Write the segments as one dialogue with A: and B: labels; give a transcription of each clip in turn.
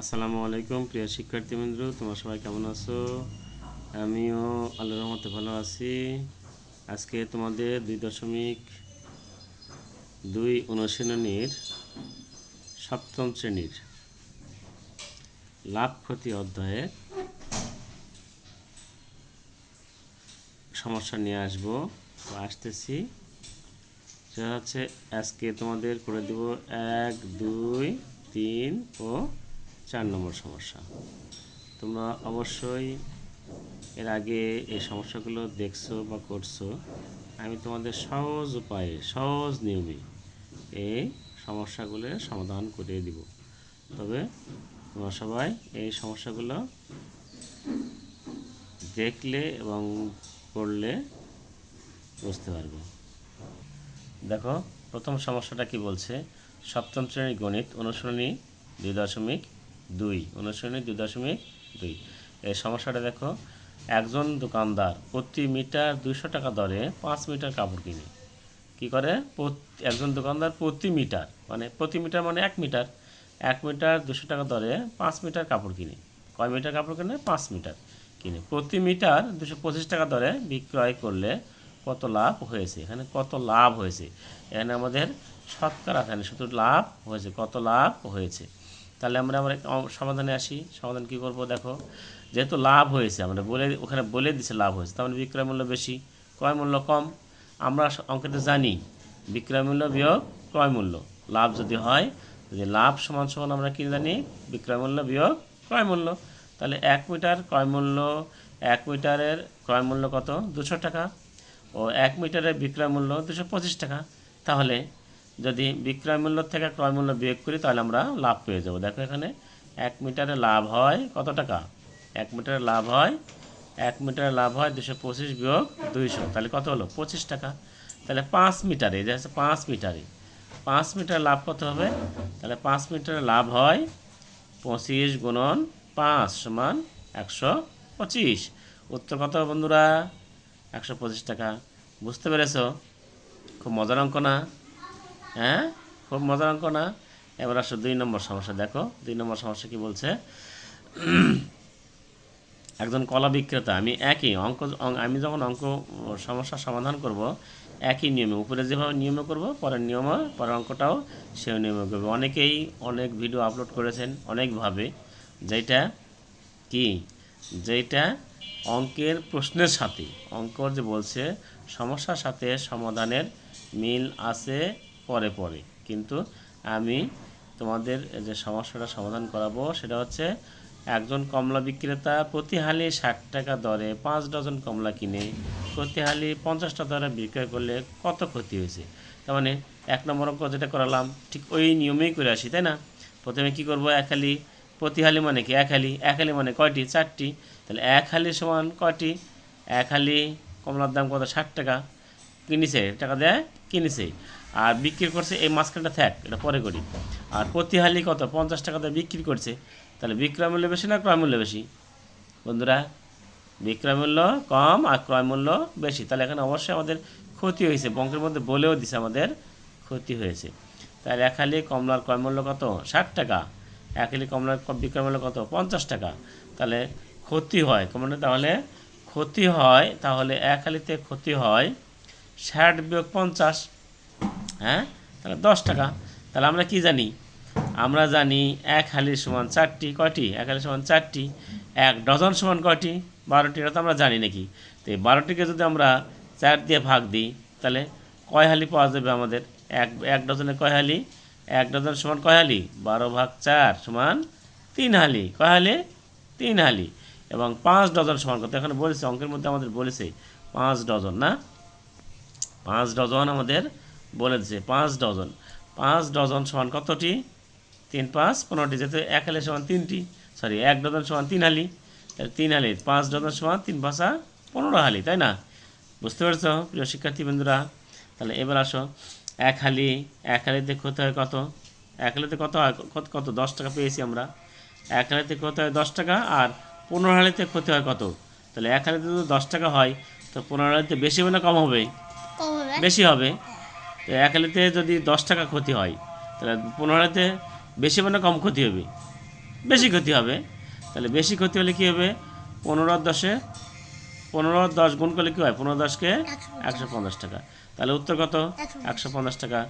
A: আসসালামু আলাইকুম, প্রিয় শিক্ষার্থীবৃন্দ, তোমার সবাই কেমন আছো? আমিও আল্লাহর রহমতে ভালো আছি। আজকে তোমাদের দুই দশমিক দুই অনুশীলনীর সপ্তম শ্রেণির লাভ ক্ষতি অধ্যায়ে সমস্যা নিয়ে আসব আসতেছি। সেটা হচ্ছে, আজকে তোমাদের করে দেব এক, দুই, তিন ও চার নম্বর সমস্যা। তোমরা অবশ্যই এর আগে এই সমস্যাগুলো দেখছ বা করছ। আমি তোমাদের সহজ উপায়ে, সহজ নিয়মে এই সমস্যাগুলোর সমাধান করে দিব। তবে তোমরা সবাই এই সমস্যাগুলো দেখলে এবং পড়লে বুঝতে পারবে। দেখো, প্রথম সমস্যাটা কি বলছে? সপ্তম শ্রেণির গণিত অনুশীলনী দুই দশমিক দুই, অনুশীলনী দুই দশমিক দুই। এই সমস্যাটা দেখো, একজন দোকানদার প্রতি মিটার দুশো টাকা দরে পাঁচ মিটার কাপড় কিনে। কি করে? একজন দোকানদার প্রতি মিটার মানে প্রতি মিটার মানে এক মিটার এক মিটার দুশো টাকা দরে পাঁচ মিটার কাপড় কিনে। কয় মিটার কাপড় কিনে? পাঁচ মিটার কিনে। প্রতি মিটার দুশো পঁচিশ টাকা দরে বিক্রয় করলে কত লাভ হয়েছে? এখানে কত লাভ হয়েছে? এখানে আমাদের শতকরা এখানে শুধু লাভ হয়েছে, কত লাভ হয়েছে? তাহলে আমরা আমরা সমাধানে আসি। সমাধান কী করব দেখো। যেহেতু লাভ হয়েছে, আমরা বলে ওখানে বলে দিছে লাভ হয়েছে, তার মানে বিক্রয় মূল্য বেশি, ক্রয় মূল্য কম। আমরা অঙ্কেতে জানি, বিক্রয় মূল্য বিয়োগ ক্রয় মূল্য। লাভ যদি হয়, যদি লাভ সমান সমান আমরা কি জানি? বিক্রয় মূল্য বিয়োগ ক্রয় মূল্য। তাহলে এক মিটার ক্রয় মূল্য, এক মিটারের ক্রয় মূল্য কত? দুশো টাকা। ও এক মিটারের বিক্রয় মূল্য দুশো পঁচিশ টাকা। তাহলে যদি বিক্রয় মূল্য থেকে ক্রয় মূল্য বিয়োগ করি, তাহলে আমরা লাভ পেয়ে যাব। দেখো এখানে এক মিটারে লাভ হয় কত টাকা? এক মিটারে লাভ হয়, এক মিটারে লাভ হয় দুশো পঁচিশ বিয়োগ দুইশো। তাহলে কত হলো? পঁচিশ টাকা। তাহলে পাঁচ মিটারে যে হচ্ছে পাঁচ মিটারে। পাঁচ মিটার লাভ কত হবে? তাহলে পাঁচ মিটারে লাভ হয় পঁচিশ গুণন পাঁচ সমান একশো পঁচিশ। উত্তর কত বন্ধুরা? একশো পঁচিশ টাকা। বুঝতে পেরেছ? খুব মজার অঙ্ক না? হ্যাঁ? খুব মজার অঙ্ক না? এবার আসো, দুই নম্বর সমস্যা, দেখো। দুই নম্বর সমস্যা কি বলছে? একজন কলা বিক্রেতা, আমি একই অঙ্ক আমি যখন অঙ্ক সমস্যার সমাধান করব, একই নিয়মে, উপরে যেভাবে নিয়মে করব, পরের নিয়মে, পরের অঙ্কটাও সেই নিয়মে করবে। অনেকেই অনেক ভিডিও আপলোড করেছেন, অনেকভাবে। যেটা কি? যেটা অঙ্কের প্রশ্নের সাথে, অঙ্ক যে বলছে, সমস্যার সাথে সমাধানের মিল আছে পরে পরে কিন্তু আমি তোমাদের যে সমস্যাটা সমাধান করাবো, সেটা হচ্ছে একজন কমলা বিক্রেতা প্রতি হালি ষাট টাকা দরে পাঁচ ডজন কমলা কিনে প্রতি হালি পঞ্চাশ টাকা দরে বিক্রয় করলে কত ক্ষতি হয়েছে? তার মানে এক নম্বর অঙ্ক যেটা করালাম, ঠিক ওই নিয়মেই করে আসি, তাই না? প্রথমে কি করব? এক হালি প্রতি হালি মানে কি? এক হালি। এক হালি মানে কয়টি? চারটি। তাহলে এক হালি সমান কয়টি? এক হালি কমলার দাম কত? ষাট টাকা। কিনেছে? টাকা দেয়? কিনেছে আর বিক্রি করছে, এই মাঝখানটা থাক, এটা পরে করি। আর প্রতি হালি কত? পঞ্চাশ টাকা দিয়ে বিক্রি করছে। তাহলে বিক্রয় মূল্য বেশি না ক্রয় মূল্য বেশি? বন্ধুরা বিক্রয় মূল্য কম আর ক্রয় মূল্য বেশি। তাহলে এখানে অবশ্যই আমাদের ক্ষতি হয়েছে। বঙ্কের মধ্যে বলেও দিছে আমাদের ক্ষতি হয়েছে। তাহলে এক হালি কমলার ক্রয় মূল্য কত? ষাট টাকা। এক হালি কমলার বিক্রয় মূল্য কত? পঞ্চাশ টাকা। তাহলে ক্ষতি হয়। মানে তাহলে ক্ষতি হয়, তাহলে এক হালিতে ক্ষতি হয় ষাট বিয়োগ পঞ্চাশ। হ্যাঁ? তাহলে দশ টাকা। তাহলে আমরা কি জানি? আমরা জানি এক হালির সমান চারটি কয়টি? এক হালির সমান চারটি। এক ডজন সমান কয়টি? বারোটি, এটা তো আমরা জানি নাকি। তো এই বারোটিকে যদি আমরা চার দিয়ে ভাগ দিই, তাহলে কয় হালি পাওয়া যাবে আমাদের? এক এক ডজনে কয় হালি? এক ডজন সমান কয় হালি? বারো ভাগ চার সমান তিন হালি। কয় হালি? তিন হালি। এবং পাঁচ ডজন সমান কত? এখানে বলেছে, অঙ্কের মধ্যে আমাদের বলেছে পাঁচ ডজন, না? পাঁচ ডজন আমাদের বলে দিচ্ছে পাঁচ ডজন। পাঁচ ডজন সমান কতটি? তিন পাঁচ পনেরোটি যেহেতু এক হালি সমান তিনটি সরি এক ডজন সমান তিন হালি তাহলে তিন হালি পাঁচ ডজন সমান তিন পাঁচা পনেরো হালি তাই না? বুঝতে পেরেছ প্রিয় শিক্ষার্থী বন্ধুরা? তাহলে এবার আসো এক হালি এক হালিতে ক্ষতি হয় কত? এক হালিতে কত হয় কত কত? দশ টাকা পেয়েছি আমরা। এক হালিতে ক্ষতি হয় দশ টাকা আর পনেরো হালিতে ক্ষতি হয় কত? তাহলে এক হালিতে যদি দশ টাকা হয় তো পনেরো হালিতে বেশি হবে না কম হবে? বেশি হবে। তো এক হালিতে যদি দশ টাকা ক্ষতি হয়, তাহলে পনেরোতে বেশি মানে কম ক্ষতি হবে। বেশি ক্ষতি হবে। তাহলে বেশি ক্ষতি হলে কী হবে? পনেরো দশে পনেরো দশ গুণ করলে কী হয়? পনেরো দশকে একশো পঞ্চাশ টাকা। তাহলে উত্তর কত? একশো পঞ্চাশ টাকা।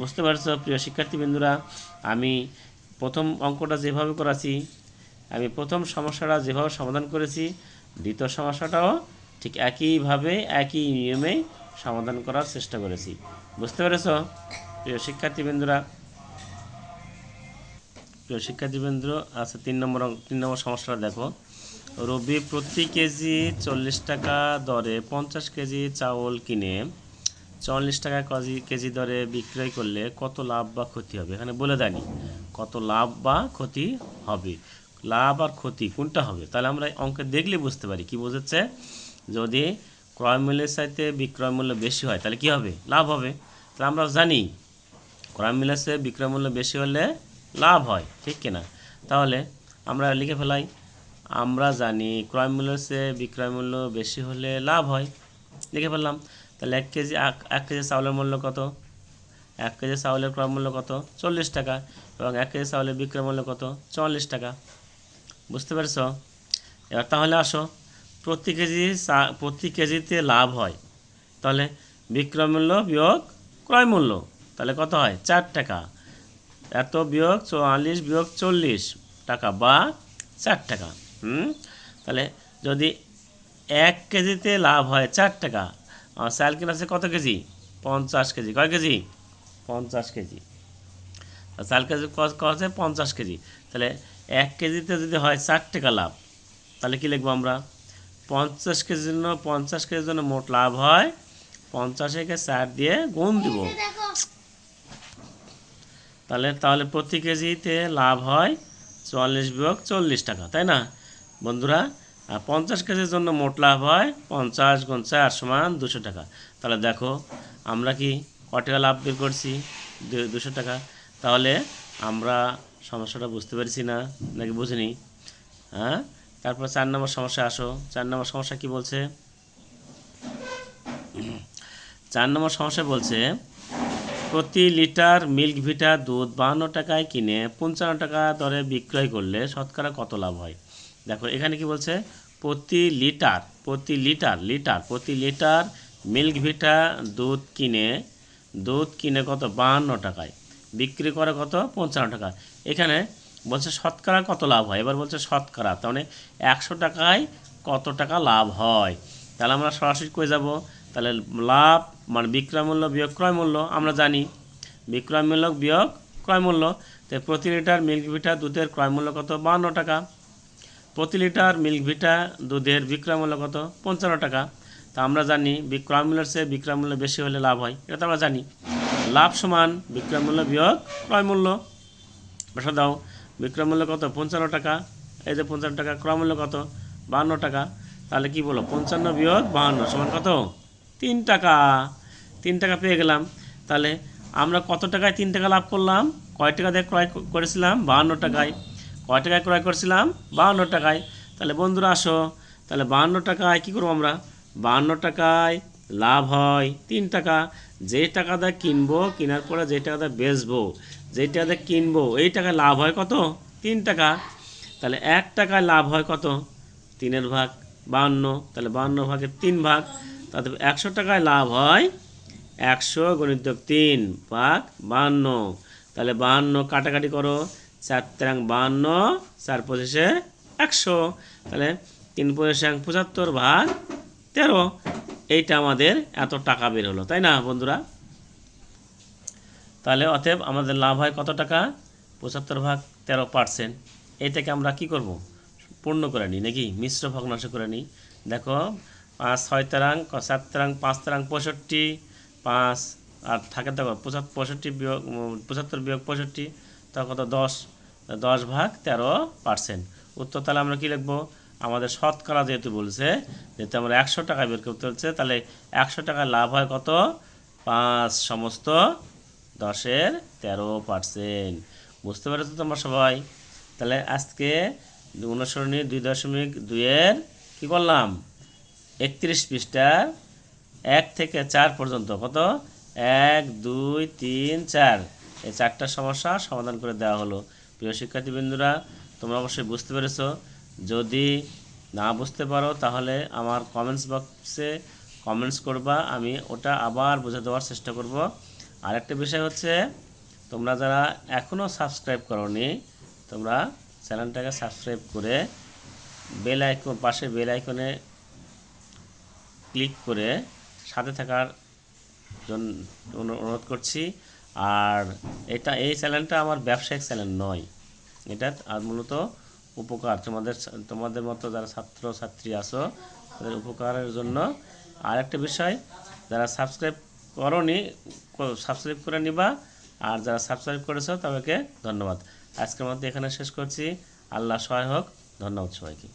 A: বুঝতে পারছ, প্রিয় শিক্ষার্থীবৃন্দুরা, আমি প্রথম অঙ্কটা যেভাবে করাছি, আমি প্রথম সমস্যাটা যেভাবে সমাধান করেছি, দ্বিতীয় সমস্যাটাও ঠিক একইভাবে, একই নিয়মেই সমাধান করার চেষ্টা করেছি। বুঝতে পেরেছ? প্রিয় শিক্ষার্থীবৃন্দুরা, প্রিয় শিক্ষার্থীবৃন্দ আচ্ছা তিন নম্বর তিন নম্বর সমস্যাটা দেখো। রবি প্রতি কেজি চল্লিশ টাকা দরে পঞ্চাশ কেজি চাউল কিনে চল্লিশ টাকা কেজি কেজি দরে বিক্রয় করলে কত লাভ বা ক্ষতি হবে? এখানে বলে দেয়নি। কত লাভ বা ক্ষতি হবে? লাভ আর ক্ষতি কোনটা হবে? তাহলে আমরা অঙ্কে দেখলে বুঝতে পারি। কি বোঝাচ্ছে? যদি ক্রয় মূল্যের চাইতে বিক্রয় মূল্য বেশি হয়, তাহলে কি হবে? লাভ হবে। তাহলে আমরা জানি, ক্রয় মূল্যের চেয়ে বিক্রয় মূল্য বেশি হলে লাভ হয়, ঠিক কিনা? তাহলে আমরা লিখে ফেলাই, আমরা জানি ক্রয় মূল্যের চেয়ে বিক্রয় মূল্য বেশি হলে লাভ হয়। লিখে ফেললাম, তাহলে এক কেজি এক- কেজি চাউলের মূল্য কত? এক কেজি চাউলের ক্রয় মূল্য কত? চল্লিশ টাকা, এবং এক কেজি চাউলের বিক্রয় মূল্য কত? চল্লিশ টাকা। বুঝতে পেরেছ? এবার তাহলে আসো প্রতি কেজি প্রতি কেজিতে লাভ হয়। তাহলে বিক্রয় মূল্য বিয়োগ ক্রয় মূল্য, তাহলে কত হয়? চার টাকা। এত বিয়োগ চুয়াল্লিশ বিয়োগ চল্লিশ টাকা বা চার টাকা। হুম? তাহলে যদি এক কেজিতে লাভ হয় চার টাকা আর চাল কিনা আছে কত কেজি? পঞ্চাশ কেজি। কয় কেজি? পঞ্চাশ কেজি। চাল কেজি আছে? পঞ্চাশ কেজি। তাহলে এক কেজিতে যদি হয় চার টাকা লাভ, তাহলে কি লিখব আমরা? পঞ্চাশ কেজির জন্য পঞ্চাশ কেজির জন্য মোট লাভ হয় পঞ্চাশকে চার দিয়ে গুণ দিব। তাহলে তাহলে প্রতি কেজিতে লাভ হয় চুয়াল্লিশ বিয়োগ চল্লিশ টাকা তাই না? বন্ধুরা আর পঞ্চাশ কেজির জন্য মোট লাভ হয় পঞ্চাশ গুণ চার সমান দুশো টাকা। তাহলে দেখো আমরা কি ক টাকা লাভ বের করছি? দুশো টাকা। তাহলে আমরা সমস্যাটা বুঝতে পেরেছি না? নাকি বুঝিনি? হ্যাঁ? তারপর চার নম্বর সমস্যা, আসো। চার নম্বর সমস্যা কি বলছে? চার নম্বর সমস্যা বলছে, প্রতি লিটার মিল্ক ভিটা দুধ বাহান্ন টাকায় কিনে পঞ্চান্ন টাকা দরে বিক্রয় করলে শতকরা কত লাভ হয়? দেখো, এখানে কি বলছে, প্রতি লিটার প্রতি লিটার লিটার, প্রতি লিটার মিল্ক ভিটা দুধ কিনে দুধ কিনে কত? বাহান্ন টাকায়। বিক্রি করে কত? পঞ্চান্ন টাকা এখানে বলছে শতকরা কত লাভ হয়? এবার বলছে শতকরা, তার মানে একশো টাকায় কত টাকা লাভ হয়? তাহলে আমরা সরাসরি কই যাব? তাহলে লাভ মানে বিক্রয় মূল্য, বিয়োগ ক্রয় মূল্য, আমরা জানি। বিক্রয় মূল্য, বিয়োগ ক্রয় মূল্য। তো প্রতি লিটার মিল্ক ভিটা দুধের ক্রয় মূল্য কত? বাহান্ন টাকা। প্রতি লিটার মিল্ক ভিটা দুধের বিক্রয় মূল্য কত? পঞ্চান্ন টাকা। তা আমরা জানি বিক্রয় মূল্যের চেয়ে বিক্রয় মূল্য বেশি হলে লাভ হয়। এটা তো আমরা জানি। লাভ সমান বিক্রয় মূল্য, বিয়োগ ক্রয় মূল্য। বসা দাও। বিক্রয় মূল্য কত? পঞ্চান্ন টাকা। এই যে পঞ্চান্ন টাকা ক্রয় মূল্য কত? বাহান্ন টাকা। তাহলে কি বলো? পঞ্চান্ন বিয়োগ বাহান্ন সমান কত? তিন টাকা। তিন টাকা পেয়ে গেলাম। তাহলে আমরা কত টাকায় তিন টাকা লাভ করলাম? কয় টাকা দিয়ে ক্রয় করেছিলাম? বাহান্ন টাকায়। কয় টাকায় ক্রয় করেছিলাম? বাহান্ন টাকায়। তাহলে বন্ধুরা আসো। তাহলে বাহান্ন টাকায় কী করব আমরা? বাহান্ন টাকায় লাভ হয় তিন টাকা। যে টাকা দিয়ে কিনবো, কেনার পরে যে টাকা দিয়ে বেচবো, যে টাকা দিয়ে কিনবো, এই টাকায় লাভ হয় কত? তিন টাকা। তাহলে এক টাকায় লাভ হয় কত? তিনের ভাগ, বাহান্ন। তাহলে বাহান্ন ভাগের তিন ভাগ, তাতে একশো টাকায় লাভ হয় একশো গণিত তিন ভাগ বাহান্ন। তাহলে বাহান্ন কাটাকাটি করো, চার তেরাং বাহান্ন, চার পঁচিশে একশো। তাহলে তিন পঁচিশে পঁচাত্তর ভাগ তেরো। এইটা আমাদের এত টাকা বের হলো, তাই না বন্ধুরা? তাহলে অতএব আমাদের লাভ হয় কত টাকা? পঁচাত্তর ভাগ তেরো পার্সেন্ট এইটাকে আমরা কি করব? পূর্ণ করে নিই, নাকি? মিশ্র ভগ্নাংশ করে নিই। দেখো, পাঁচ ছয় তারাং, সাত তারাং, পাঁচ তারাং পঁয়ষট্টি, পাঁচ, আর থাকে দেখো, পঁচাত্তর, পঁয়ষট্টি বিয়োগ, পঁচাত্তর বিয়োগ পঁয়ষট্টি তা কত? দশ দশ ভাগ তেরো পার্সেন্ট উত্তর তাহলে আমরা কী লিখব? আমাদের শতকরা যেহেতু বলছে, যেহেতু আমরা একশো টাকা বের করতে হচ্ছে, তাহলে একশো টাকা লাভ হয় কত? পাঁচ সমস্ত দশের তেরো পার্সেন্ট। বুঝতে পেরেছ তোমরা সবাই? তাহলে আজকে অনুসরণী দুই দশমিক দুইয়ের কী করলাম একত্রিশ পৃষ্ঠার এক থেকে চার পর্যন্ত কত? এক, দুই, তিন, চার। এই চারটা সমস্যা সমাধান করে দেওয়া হলো। প্রিয় শিক্ষার্থীবৃন্দুরা, তোমরা অবশ্যই বুঝতে পেরেছ। যদি না বুঝতে পারো, তাহলে আমার কমেন্টস বক্সে কমেন্টস করবা, আমি ওটা আবার বুঝে দেওয়ার চেষ্টা করব। আর একটা বিষয় হচ্ছে, তোমরা যারা এখনও সাবস্ক্রাইব করনি, তোমরা চ্যানেলটাকে সাবস্ক্রাইব করে বেল আইকন পাশে বেল আইকনে ক্লিক করে সাথে থাকার জন্য অনুরোধ করছি। আর এটা, এই চ্যানেলটা আমার ব্যবসায়িক চ্যানেল নয়। এটা আর মূলত উপকার? তোমাদের তোমাদের মতো যারা ছাত্র ছাত্রী আছো, তাদের উপকারের জন্য আর একটা বিষয়, যারা সাবস্ক্রাইব করনি সাবস্ক্রাইব করে নিবা, আর যারা সাবস্ক্রাইব করেছ তাদেরকে ধন্যবাদ। আজকের মধ্যে এখানে শেষ করছি। আল্লাহ সহায় হোক। ধন্যবাদ সবাইকে।